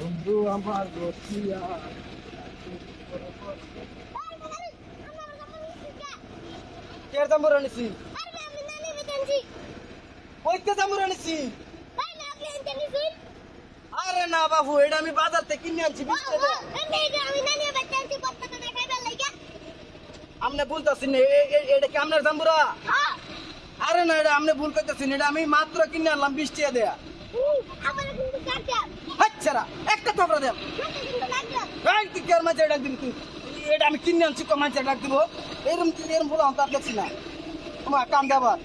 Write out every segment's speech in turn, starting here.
বন্ধু আমার রসিয়া কে জাম্বুর আনিছি কইতে জাম্বুর আনিছি আরে না বাবু এটা আমি বাজার থেকে কিনে আনছি টাকা বলতেছি না এটা কি আপনার জাম্বুরা? আরে না এটা আপনি ভুল করতেছেন এটা আমি মাত্র কিনে আনলাম বিশ টাকা দেয়া। একটা থাপড়া দেব। এই তুই কে মাঝে ডাক দিবি তুই এটা আমি কিনে আনছি কো মাঝে ডাক দিব। এরম এরম বলে আমি তার দেখছি না। তোমার কান দেবার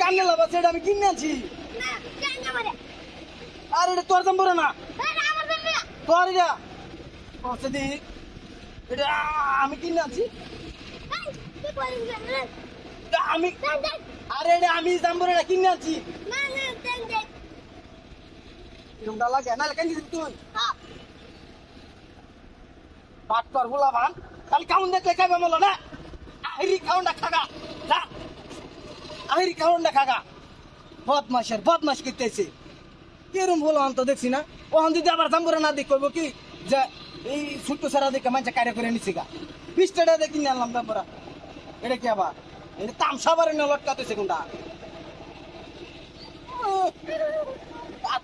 কানে লাবা সেটা আমি কিনে আনছি। আর এটা তোর জাম্বুরা না। তোর এটা। ও সেদি। এটা আমি কিনে আনছি। এটা আমি আরে এটা আমি জাম্বুরা না কিনে আনছি। এরকমটা লাগে না কেন তুই বাট কর বলা ভান খালি কাউন দেখলে খাইবে মলো না আহিরি খাউনটা খাগা যা আহিরি খাউনটা খাগা বদমাসের বদমাস করতেছে কিরম হলো আন্ত দেখছি না ওখান যদি আবার জাম্বুরা না দেখ কইব কি যে এই ছোট্ট সারা দেখে মানুষ কার্য করে নিছি গা টাকা দিয়ে কিনে আনলাম জাম্বুরা এটা কি আবার এটা তামসাবারে না লটকাতেছে কোনটা